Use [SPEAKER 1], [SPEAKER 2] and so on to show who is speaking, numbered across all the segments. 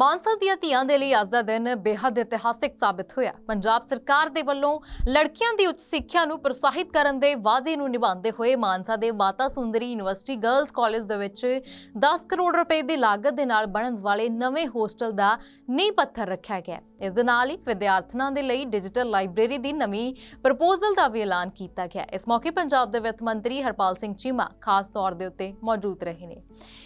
[SPEAKER 1] ਮਾਨਸਾ ਦੀਆਂ ਧੀਆਂ ਦੇ ਲਈ ਅੱਜ ਦਾ ਦਿਨ ਬੇहद ਇਤਿਹਾਸਿਕ ਸਾਬਿਤ ਹੋਇਆ। ਪੰਜਾਬ ਸਰਕਾਰ ਦੇ ਵੱਲੋਂ ਲੜਕੀਆਂ ਦੀ ਉੱਚ ਸਿੱਖਿਆ ਨੂੰ ਪ੍ਰੋਤਸਾਹਿਤ ਕਰਨ ਦੇ ਵਾਅਦੇ ਨੂੰ ਨਿਭਾਉਂਦੇ ਹੋਏ ਮਾਨਸਾ ਦੇ Mata Sundari university girls college ਦੇ ਵਿੱਚ 10 ਕਰੋੜ ਰੁਪਏ ਦੀ ਲਾਗਤ ਦੇ ਨਾਲ ਬਣਨ ਵਾਲੇ ਨਵੇਂ ਹੋਸਟਲ ਦਾ ਨੀਂਹ ਪੱਥਰ ਰੱਖਿਆ ਗਿਆ ਇਸ ਦੇ ਨਾਲ ਹੀ ਵਿਦਿਆਰਥਣਾਂ ਦੇ ਲਈ ਡਿਜੀਟਲ ਲਾਇਬ੍ਰੇਰੀ ਦੀ ਨਵੀਂ ਪ੍ਰਪੋਜ਼ਲ ਦਾ ਵੀ ਐਲਾਨ ਕੀਤਾ ਗਿਆ। ਇਸ ਮੌਕੇ ਪੰਜਾਬ ਦੇ ਵਿੱਤ ਮੰਤਰੀ ਹਰਪਾਲ ਸਿੰਘ ਚੀਮਾ ਖਾਸ ਤੌਰ ਦੇ ਉੱਤੇ ਮੌਜੂਦ ਰਹੇ ਨੇ।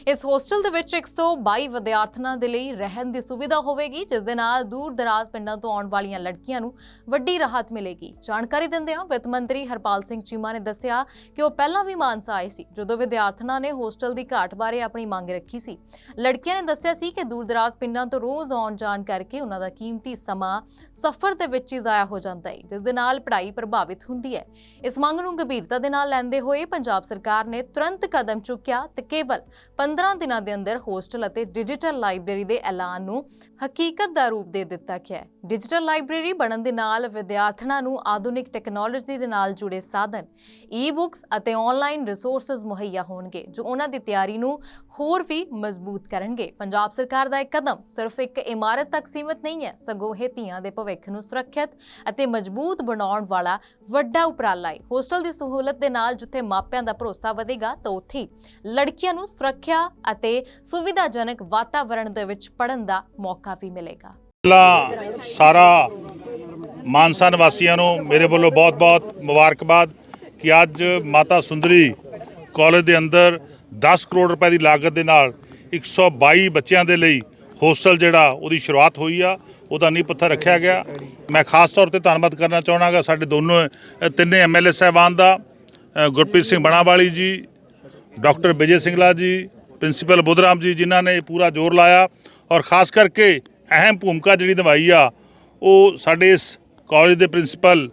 [SPEAKER 1] ਇਸ ਹੋਸਟਲ ਦੇ ਵਿੱਚ 122 ਵਿਦਿਆਰਥਣਾਂ ਦੇ ਲਈ ਰਹਿਣ ਦੀ ਸੁਵਿਧਾ ਹੋਵੇਗੀ, ਜਿਸ ਦੇ ਨਾਲ ਦੂਰ ਦਰਾਜ਼ ਪਿੰਡਾਂ ਤੋਂ ਆਉਣ ਵਾਲੀਆਂ ਲੜਕੀਆਂ ਨੂੰ ਵੱਡੀ ਰਾਹਤ ਮਿਲੇਗੀ। ਜਾਣਕਾਰੀ ਦਿੰਦਿਆਂ ਵਿੱਤ ਮੰਤਰੀ ਹਰਪਾਲ ਸਿੰਘ ਚੀਮਾ ਨੇ ਦੱਸਿਆ ਕਿ ਉਹ ਪਹਿਲਾਂ ਵੀ ਮਾਨਸਾ ਆਏ ਸੀ, ਜਦੋਂ ਵਿਦਿਆਰਥਣਾਂ ਨੇ ਹੋਸਟਲ ਦੀ ਘਾਟ ਬਾਰੇ ਆਪਣੀ ਮੰਗ ਰੱਖੀ ਸੀ। ਲੜਕੀਆਂ ਨੇ ਦੱਸਿਆ ਸੀ ਕਿ ਦੂਰ ਦਰਾਜ਼ ਪਿੰਡਾਂ ਤੋਂ ਰੋਜ਼ ਆਉਣ ਜਾਣ ਕਰਕੇ ਉਹਨਾਂ ਦਾ ਕੀਮਤ ਸਮਾਂ ਸਫ਼ਰ ਦੇ ਵਿੱਚ ਹੀ ਜ਼ਾਇਆ ਹੋ ਜਾਂਦਾ ਹੈ, ਜਿਸ ਦੇ ਨਾਲ ਪੜ੍ਹਾਈ ਪ੍ਰਭਾਵਿਤ ਹੁੰਦੀ ਹੈ। ਇਸ ਮੰਗ ਨੂੰ ਗੰਭੀਰਤਾ ਦੇ ਨਾਲ ਲੈਂਦੇ ਹੋਏ ਪੰਜਾਬ ਸਰਕਾਰ ਨੇ ਤੁਰੰਤ ਕਦਮ ਚੁੱਕਿਆ ਤੇ ਕੇਵਲ 15 ਦਿਨਾਂ ਦੇ ਅੰਦਰ ਹੋਸਟਲ ਅਤੇ ਡਿਜੀਟਲ ਲਾਇਬ੍ਰੇਰੀ ਦੇ ਐਲਾਨ ਨੂੰ ਹਕੀਕਤ ਦਾ ਰੂਪ ਦੇ ਦਿੱਤਾ ਗਿਆ ਹੈ। ਡਿਜੀਟਲ ਲਾਇਬ੍ਰੇਰੀ ਬਣਨ ਦੇ ਨਾਲ ਵਿਦਿਆਰਥਣਾਂ ਨੂੰ ਆਧੁਨਿਕ ਟੈਕਨੋਲੋਜੀ ਦੇ ਨਾਲ ਜੁੜੇ ਸਾਧਨ ਈ-ਬੁੱਕਸ ਅਤੇ ਆਨਲਾਈਨ ਰਿਸੋਰਸਸ ਮੁਹੱਈਆ ਹੋਣਗੇ, ਜੋ ਉਹਨਾਂ ਦੀ ਤਿਆਰੀ ਨੂੰ ਹੋਰ ਵੀ ਮਜ਼ਬੂਤ ਕਰਨਗੇ। ਪੰਜਾਬ ਸਰਕਾਰ ਦਾ ਇਹ ਕਦਮ ਸਿਰਫ ਇੱਕ ਇਮਾਰਤ ਤੱਕ ਸੀਮਿਤ ਨਹੀਂ ਹੈ, ਸਗੋਂ ਇਹ ਧੀਆਂ ਦੇ ਭਵਿੱਖ ਨੂੰ ਸੁਰੱਖਿਅਤ ਅਤੇ ਮਜ਼ਬੂਤ ਬਣਾਉਣ ਵਾਲਾ ਵੱਡਾ ਉਪਰਾਲਾ ਹੈ ਹੋਸਟਲ ਦੀ ਸਹੂਲਤ ਦੇ ਨਾਲ ਜਿੱਥੇ ਮਾਪਿਆਂ ਦਾ ਭਰੋਸਾ ਵਧੇਗਾ, ਤਾਂ ਉੱਥੇ ਲੜਕੀਆਂ ਨੂੰ ਸੁਰੱਖਿਆ ਅਤੇ ਸੁਵਿਧਾਜਨਕ ਵਾਤਾਵਰਣ ਦੇ ਵਿੱਚ ਪੜ੍ਹਨ ਦਾ ਮੌਕਾ ਵੀ ਮਿਲੇਗਾ।
[SPEAKER 2] ਸਾਰਾ ਮਾਨਸਾ ਨਿਵਾਸੀਆਂ ਨੂੰ ਮੇਰੇ ਵੱਲੋਂ ਬਹੁਤ-ਬਹੁਤ ਮੁਬਾਰਕਬਾਦ ਕਿ ਅੱਜ ਮਾਤਾ ਸੁੰਦਰੀ ਕਾਲਜ ਦੇ ਅੰਦਰ 10 ਕਰੋੜ ਰੁਪਏ ਦੀ ਲਾਗਤ ਦੇ ਨਾਲ 122 ਬੱਚਿਆਂ ਦੇ ਲਈ ਹੋਸਟਲ ਜਿਹੜਾ ਉਹਦੀ ਸ਼ੁਰੂਆਤ ਹੋਈ ਆ ਉਹਦਾ ਨੀਂਹ ਪੱਥਰ ਰੱਖਿਆ ਗਿਆ। ਮੈਂ ਖਾਸ ਤੌਰ ਤੇ ਧੰਨਵਾਦ ਕਰਨਾ ਚਾਹਣਾਗਾ ਸਾਡੇ ਦੋਨੋਂ ਅ, ਤਿੰਨੇ ਐਮਐਲਏ ਸਾਹਿਬਾਨ ਦਾ ਗੁਰਪ੍ਰੀਤ ਸਿੰਘ ਬਣਾਵਾਲੀ ਜੀ ਡਾਕਟਰ ਵਿਜੇ ਸਿੰਗਲਾ ਜੀ ਪ੍ਰਿੰਸੀਪਲ ਬੁੱਧਰਾਮ ਜੀ ਜਿਨ੍ਹਾਂ ਨੇ ਪੂਰਾ ਜ਼ੋਰ ਲਾਇਆ। ਔਰ ਖਾਸ ਕਰਕੇ ਅਹਿਮ ਭੂਮਿਕਾ ਜਿਹੜੀ ਨਿਭਾਈ ਆ ਉਹ ਸਾਡੇ ਇਸ ਕਾਲਜ ਦੇ ਪ੍ਰਿੰਸੀਪਲ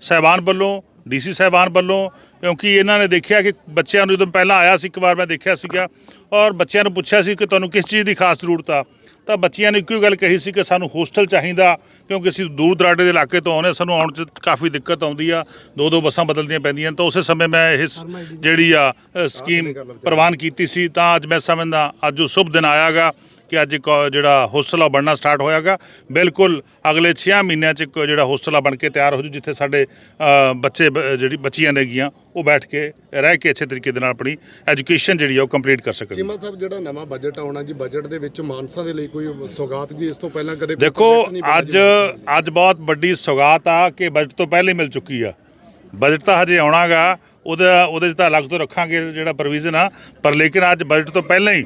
[SPEAKER 2] ਸਹਿਬਾਨ ਵੱਲੋਂ ਡੀਸੀ ਸਹਿਬਾਨ ਵੱਲੋਂ ਕਿਉਂਕਿ ਇਹਨਾਂ ਨੇ ਦੇਖਿਆ ਕਿ ਬੱਚਿਆਂ ਨੂੰ ਜਦੋਂ ਪਹਿਲਾਂ ਆਇਆ ਸੀ ਇੱਕ ਵਾਰ ਮੈਂ ਦੇਖਿਆ ਸੀਗਾ ਔਰ ਬੱਚਿਆਂ ਨੂੰ ਪੁੱਛਿਆ ਸੀ ਕਿ ਤੁਹਾਨੂੰ ਕਿਸ ਚੀਜ਼ ਦੀ ਖਾਸ ਜ਼ਰੂਰਤ ਆ ਤਾਂ ਬੱਚਿਆਂ ਨੇ ਇੱਕੋ ਗੱਲ ਕਹੀ ਸੀ ਕਿ ਸਾਨੂੰ ਹੋਸਟਲ ਚਾਹੀਦਾ ਕਿਉਂਕਿ ਅਸੀਂ ਦੂਰ ਦਰਾਡੇ ਦੇ ਇਲਾਕੇ ਤੋਂ ਆਉਂਦੇ ਹਾਂ, ਸਾਨੂੰ ਆਉਣ 'ਚ ਕਾਫੀ ਦਿੱਕਤ ਆਉਂਦੀ ਆ ਦੋ ਦੋ ਬੱਸਾਂ ਬਦਲਦੀਆਂ ਪੈਂਦੀਆਂ ਤਾਂ ਉਸੇ ਸਮੇਂ ਮੈਂ ਇਹ ਜਿਹੜੀ ਆ ਸਕੀਮ ਪ੍ਰਵਾਨ ਕੀਤੀ ਸੀ ਤਾਂ ਅੱਜ ਮੈਂ ਸਮਝਦਾ ਅੱਜ ਉਹ ਸ਼ੁਭ ਦਿਨ ਆਇਆਗਾ। ਕਿ ਅੱਜ ਜਿਹੜਾ ਹੋਸਟਲ ਆ ਬਣਨਾ ਸਟਾਰਟ ਹੋਇਆਗਾ ਬਿਲਕੁਲ ਅਗਲੇ 6 ਮਹੀਨਿਆਂ ਚ ਜਿਹੜਾ ਹੋਸਟਲ ਆ ਬਣ ਕੇ ਤਿਆਰ ਹੋ ਜੂ ਜਿੱਥੇ ਸਾਡੇ ਬੱਚੇ ਜਿਹੜੀ ਬੱਚੀਆਂ ਨੇਗੀਆਂ ਉਹ ਬੈਠ ਕੇ ਰਹਿ ਕੇ ਅੱਛੇ ਤਰੀਕੇ ਦੇ ਨਾਲ ਆਪਣੀ ਐਜੂਕੇਸ਼ਨ ਜਿਹੜੀ ਆ ਉਹ ਕੰਪਲੀਟ ਕਰ ਸਕਣ
[SPEAKER 3] ਚੀਮਾ ਸਾਹਿਬ ਜਿਹੜਾ ਨਵਾਂ ਬਜਟ ਆਉਣਾ ਜੀ ਬਜਟ ਦੇ ਵਿੱਚ ਮਾਨਸਾ ਦੇ ਲਈ ਕੋਈ ਸੌਗਾਤ ਜੀ ਇਸ ਤੋਂ ਪਹਿਲਾਂ ਕਦੇ
[SPEAKER 2] ਦੇਖੋ ਅੱਜ। ਅੱਜ ਬਹੁਤ ਵੱਡੀ ਸੌਗਾਤ ਆ ਕਿ ਬਜਟ ਤੋਂ ਪਹਿਲੇ ਮਿਲ ਚੁੱਕੀ ਆ ਬਜਟ ਤਾਂ ਹਜੇ ਆਉਣਾਗਾ ਉਹਦਾ ਉਹਦੇ 'ਚ ਤਾਂ ਅਲੱਗ ਤੋਂ ਰੱਖਾਂਗੇ ਜਿਹੜਾ ਪ੍ਰੋਵੀਜ਼ਨ ਆ ਪਰ ਲੇਕਿਨ ਅੱਜ ਬਜਟ ਤੋਂ ਪਹਿਲਾਂ ਹੀ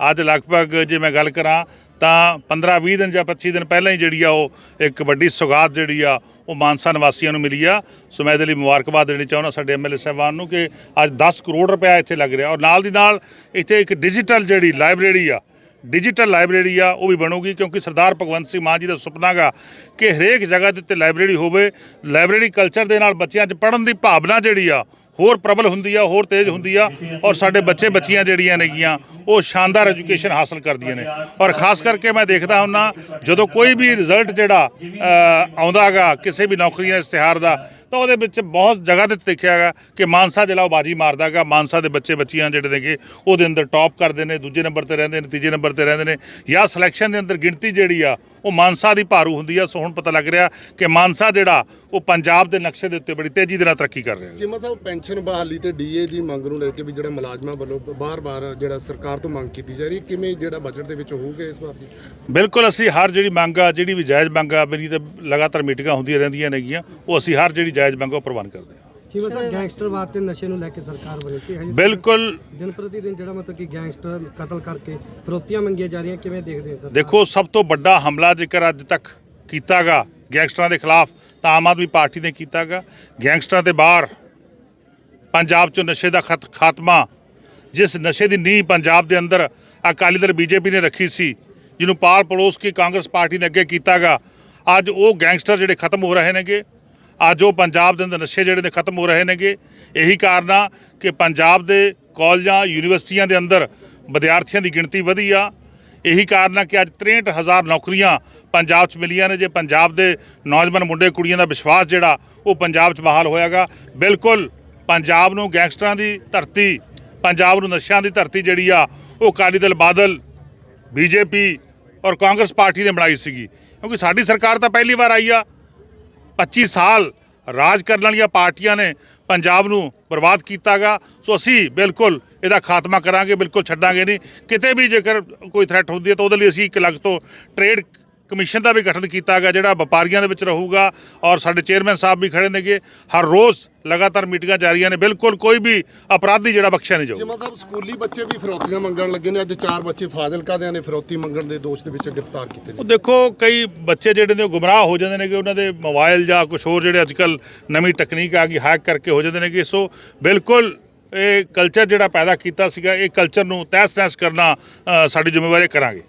[SPEAKER 2] ਅੱਜ ਲਗਭਗ ਜੇ ਮੈਂ ਗੱਲ ਕਰਾਂ ਤਾਂ 15-20 ਦਿਨ ਜਾਂ 25 ਦਿਨ ਪਹਿਲਾਂ ਹੀ ਜਿਹੜੀ ਆ ਉਹ ਇੱਕ ਵੱਡੀ ਸੌਗਾਤ ਜਿਹੜੀ ਆ ਉਹ ਮਾਨਸਾ ਨਿਵਾਸੀਆਂ ਨੂੰ ਮਿਲੀ ਆ। ਸੋ ਮੈਂ ਇਹਦੇ ਲਈ ਮੁਬਾਰਕਬਾਦ ਦੇਣੀ ਚਾਹੁੰਦਾ ਸਾਡੇ ਐਮਐਲਏ ਸਾਹਿਬਾਨ ਨੂੰ ਕਿ ਅੱਜ 10 ਕਰੋੜ ਰੁਪਇਆ ਇੱਥੇ ਲੱਗ ਰਿਹਾ ਔਰ ਨਾਲ ਦੀ ਨਾਲ ਇੱਥੇ ਇੱਕ ਡਿਜੀਟਲ ਜਿਹੜੀ ਲਾਇਬ੍ਰੇਰੀ ਆ, ਡਿਜੀਟਲ ਲਾਇਬ੍ਰੇਰੀ ਆ, ਉਹ ਵੀ ਬਣੂਗੀ ਕਿਉਂਕਿ ਸਰਦਾਰ ਭਗਵੰਤ ਸਿੰਘ ਮਾਨ ਜੀ ਦਾ ਸੁਪਨਾ ਗਾ ਕਿ ਹਰੇਕ ਜਗ੍ਹਾ ਦੇ ਉੱਤੇ ਲਾਇਬ੍ਰੇਰੀ ਹੋਵੇ। ਲਾਇਬ੍ਰੇਰੀ ਕਲਚਰ ਦੇ ਨਾਲ ਬੱਚਿਆਂ 'ਚ ਪੜ੍ਹਨ ਦੀ ਭਾਵਨਾ ਜਿਹੜੀ ਆ ਹੋਰ ਪ੍ਰਬਲ ਹੁੰਦੀ ਆ ਹੋਰ ਤੇਜ਼ ਹੁੰਦੀ ਆ ਔਰ ਸਾਡੇ ਬੱਚੇ ਬੱਚੀਆਂ ਜਿਹੜੀਆਂ ਨੇਗੀਆਂ ਉਹ ਸ਼ਾਨਦਾਰ ਐਜੂਕੇਸ਼ਨ ਹਾਸਲ ਕਰਦੀਆਂ ਨੇ। ਔਰ ਖਾਸ ਕਰਕੇ ਮੈਂ ਦੇਖਦਾ ਹੁੰਨਾ ਜਦੋਂ ਕੋਈ ਵੀ ਰਿਜ਼ਲਟ ਜਿਹੜਾ ਅ, ਆਉਂਦਾਗਾ ਕਿਸੇ ਵੀ ਨੌਕਰੀ ਨੌਕਰੀਆਂ ਇਸ਼ਤਿਹਾਰ ਦਾ ਤਾਂ ਉਹਦੇ ਵਿੱਚ ਬਹੁਤ ਜਗ੍ਹਾ ਤੇ ਦੇਖਿਆਗਾ ਕਿ ਮਾਨਸਾ ਜ਼ਿਲ੍ਹਾ ਉਹ ਬਾਜੀ ਮਾਰਦਾਗਾ ਮਾਨਸਾ ਦੇ ਬੱਚੇ ਬੱਚੀਆਂ ਜਿਹੜੇ ਨੇਗੇ ਉਹਦੇ ਅੰਦਰ ਟੌਪ ਕਰਦੇ ਨੇ ਦੂਜੇ ਨੰਬਰ ਤੇ ਰਹਿੰਦੇ ਨੇ ਤੀਜੇ ਨੰਬਰ ਤੇ ਰਹਿੰਦੇ ਨੇ। ਜਾਂ ਸਿਲੈਕਸ਼ਨ ਦੇ ਅੰਦਰ ਗਿਣਤੀ ਜਿਹੜੀ ਆ ਉਹ ਮਾਨਸਾ ਦੀ ਭਾਰੂ ਹੁੰਦੀ ਆ। ਸੋ ਹੁਣ ਪਤਾ ਲੱਗ ਰਿਹਾ ਕਿ ਮਾਨਸਾ ਜਿਹੜਾ ਉਹ ਪੰਜਾਬ ਦੇ ਨਕਸ਼ੇ ਦੇ ਉੱਤੇ ਬੜੀ ਤੇਜ਼ੀ ਦੇ ਨਾਲ ਤਰੱਕੀ ਕਰ ਰਿਹਾ ਹੈ
[SPEAKER 3] ਚੀਮਾ ਸਾਹਿਬ ਪੈਨਸ਼ਨ ਬਹਾਲੀ ਤੇ ਡੀਏ ਦੀ ਮੰਗ ਨੂੰ ਲੈ ਕੇ ਵੀ ਜਿਹੜਾ ਮੁਲਾਜ਼ਮਾਂ ਵੱਲੋਂ ਬਾਰ-ਬਾਰ ਜਿਹੜਾ ਸਰਕਾਰ ਤੋਂ ਮੰਗ ਕੀਤੀ ਜਾ ਰਹੀ ਹੈ ਕਿਵੇਂ ਜਿਹੜਾ ਬਜਟ ਦੇ ਵਿੱਚ ਹੋਊਗਾ ਇਸ ਵਾਰ ਜੀ
[SPEAKER 2] ਬਿਲਕੁਲ ਅਸੀਂ ਹਰ ਜਿਹੜੀ ਮੰਗ ਆ ਜਿਹੜੀ ਵੀ ਜਾਇਜ਼ ਮੰਗ ਆ ਮੇਰੀ ਤਾਂ ਲਗਾਤਾਰ ਮੀਟਿੰਗਾਂ ਹੁੰਦੀਆਂ ਰਹਿੰਦੀਆਂ ਨੇਗੀਆਂ ਉਹ ਅਸੀਂ ਹਰ ਜਿਹੜੀ ਜਾਇਜ਼ ਮੰਗ ਉਹ ਪ੍ਰਵਾਨ ਕਰਦੇ ਹਾਂ।
[SPEAKER 4] ਜਿਵੇਂ ਸਰ ਗੈਂਗਸਟਰਵਾਦ ਤੇ ਨਸ਼ੇ ਨੂੰ ਲੈ ਕੇ ਸਰਕਾਰ ਬਣੀ ਸੀ ਹਜੇ
[SPEAKER 2] ਬਿਲਕੁਲ।
[SPEAKER 4] ਦਿਨ ਪ੍ਰਤੀ ਦਿਨ ਜਿਹੜਾ ਮਤਲਬ ਕਿ ਗੈਂਗਸਟਰ ਕਤਲ ਕਰਕੇ ਫਰੋਤੀਆਂ ਮੰਗੀਆਂ ਜਾ ਰਹੀਆਂ ਕਿਵੇਂ ਦੇਖਦੇ ਹੋ ਸਰ?
[SPEAKER 2] ਦੇਖੋ ਸਭ ਤੋਂ ਵੱਡਾ ਹਮਲਾ ਜੇਕਰ ਅੱਜ ਤੱਕ ਕੀਤਾਗਾ ਗੈਂਗਸਟਰਾਂ ਦੇ ਖਿਲਾਫ ਤਾਂ ਆਮ ਆਦਮੀ ਪਾਰਟੀ ਨੇ ਕੀਤਾਗਾ। ਗੈਂਗਸਟਰਾਂ ਦੇ ਬਾਹਰ ਪੰਜਾਬ 'ਚੋਂ ਨਸ਼ੇ ਦਾ ਖਤ- ਖਾਤਮਾ, ਜਿਸ ਨਸ਼ੇ ਦੀ ਨੀਂਹ ਪੰਜਾਬ ਦੇ ਅੰਦਰ ਅਕਾਲੀ ਦਲ ਬੀਜੇਪੀ ਨੇ ਰੱਖੀ ਸੀ, ਜਿਹਨੂੰ ਪਾਲ ਪੜੋਸ ਕੇ ਕਾਂਗਰਸ ਪਾਰਟੀ ਨੇ ਅੱਗੇ ਕੀਤਾਗਾ, ਅੱਜ ਉਹ ਗੈਂਗਸਟਰ ਜਿਹੜੇ ਖਤਮ ਹੋ ਰਹੇ ਨੇਗੇ, ਅੱਜ ਉਹ ਪੰਜਾਬ ਦੇ ਅੰਦਰ ਨਸ਼ੇ ਜਿਹੜੇ ਨੇ ਖਤਮ ਹੋ ਰਹੇ ਨੇਗੇ, ਇਹੀ ਕਾਰਨ ਆ ਕਿ ਪੰਜਾਬ ਦੇ ਕਾਲਜਾਂ, ਯੂਨੀਵਰਸਿਟੀਆਂ ਦੇ ਅੰਦਰ ਵਿਦਿਆਰਥੀਆਂ ਦੀ ਗਿਣਤੀ ਵਧੀ ਆ, ਇਹੀ ਕਾਰਨ ਆ ਕਿ ਅੱਜ 63000 ਨੌਕਰੀਆਂ ਪੰਜਾਬ 'ਚ ਮਿਲੀਆਂ ਨੇ, ਜੇ ਪੰਜਾਬ ਦੇ ਨੌਜਵਾਨ ਮੁੰਡੇ ਕੁੜੀਆਂ ਦਾ ਵਿਸ਼ਵਾਸ ਜਿਹੜਾ, ਉਹ ਪੰਜਾਬ 'ਚ ਬਹਾਲ ਹੋਇਆਗਾ, ਬਿਲਕੁਲ ਪੰਜਾਬ ਨੂੰ ਗੈਂਗਸਟਰਾਂ ਦੀ ਧਰਤੀ, ਪੰਜਾਬ ਨੂੰ ਨਸ਼ਿਆਂ ਦੀ ਧਰਤੀ ਜਿਹੜੀ ਆ, ਉਹ ਅਕਾਲੀ ਦਲ ਬਾਦਲ, ਬੀਜੇਪੀ ਔਰ ਕਾਂਗਰਸ ਪਾਰਟੀ ਨੇ ਬਣਾਈ ਸੀਗੀ। ਕਿਉਂਕਿ ਸਾਡੀ ਸਰਕਾਰ ਤਾਂ ਪਹਿਲੀ ਵਾਰ ਆਈ ਆ। 25 ਸਾਲ ਰਾਜ ਕਰਨ ਵਾਲੀਆਂ ਪਾਰਟੀਆਂ ਨੇ ਪੰਜਾਬ ਨੂੰ ਬਰਬਾਦ ਕੀਤਾਗਾ। ਸੋ ਅਸੀਂ ਬਿਲਕੁਲ ਇਹਦਾ ਖਾਤਮਾ ਕਰਾਂਗੇ, ਬਿਲਕੁਲ ਛੱਡਾਂਗੇ ਨਹੀਂ। ਕਿਤੇ ਵੀ ਜੇਕਰ ਕੋਈ ਥ੍ਰੈਟ ਹੁੰਦੀ ਹੈ ਤਾਂ ਉਹਦੇ ਲਈ ਅਸੀਂ ਇੱਕ ਅਲੱਗ ਤੋਂ ਟ੍ਰੇਡ ਕਮਿਸ਼ਨ ਦਾ ਵੀ ਗਠਨ ਕੀਤਾ ਗਿਆ ਜਿਹੜਾ ਵਪਾਰੀਆਂ ਦੇ ਵਿੱਚ ਰਹੂਗਾ ਔਰ ਸਾਡੇ ਚੇਅਰਮੈਨ ਸਾਹਿਬ ਵੀ ਖੜੇ ਨੇਗੇ। ਹਰ ਰੋਜ਼ ਲਗਾਤਾਰ ਮੀਟਿੰਗਾਂ ਜਾਰੀਆਂ ਨੇ ਬਿਲਕੁਲ ਕੋਈ ਵੀ ਅਪਰਾਧੀ ਜਿਹੜਾ ਬਖਸ਼ਿਆ ਨਹੀਂ ਜਾਊਗਾ।
[SPEAKER 3] ਜਿਮਾ ਸਾਹਿਬ ਸਕੂਲੀ ਬੱਚੇ ਵੀ ਫਿਰੌਤੀਆਂ ਮੰਗਣ ਲੱਗੇ ਨੇ ਅੱਜ ਚਾਰ ਬੱਚੇ ਫਾਜ਼ਿਲਕਾ ਦੇ ਨੇ ਫਿਰੌਤੀ ਮੰਗਣ ਦੇ ਦੋਸ਼ ਦੇ ਵਿੱਚ ਗ੍ਰਿਫਤਾਰ ਕੀਤੇ
[SPEAKER 2] ਉਹ
[SPEAKER 3] ਨੇ
[SPEAKER 2] ਦੇਖੋ ਕਈ ਬੱਚੇ ਜਿਹੜੇ ਨੇ ਉਹ ਗੁੰਮਰਾਹ ਹੋ ਜਾਂਦੇ ਨੇ ਕਿ ਉਹਨਾਂ ਦੇ ਮੋਬਾਈਲ ਜਾਂ ਕੁਝ ਹੋਰ ਜਿਹੜੇ ਅੱਜਕੱਲ ਨਵੀਂ ਟੈਕਨੀਕ ਆ ਗਈ ਹੈਕ ਕਰਕੇ ਹੋ ਜਾਂਦੇ ਨੇ ਕਿ ਸੋ ਬਿਲਕੁਲ ਇਹ ਕਲਚਰ ਜਿਹੜਾ ਪੈਦਾ ਕੀਤਾ ਸੀਗਾ ਇਹ ਕਲਚਰ ਨੂੰ ਤਹਿਸ ਨਹਿਸ ਕਰਨਾ ਸਾਡੀ ਜ਼ਿੰਮੇਵਾਰੀ ਕਰਾਂਗੇ।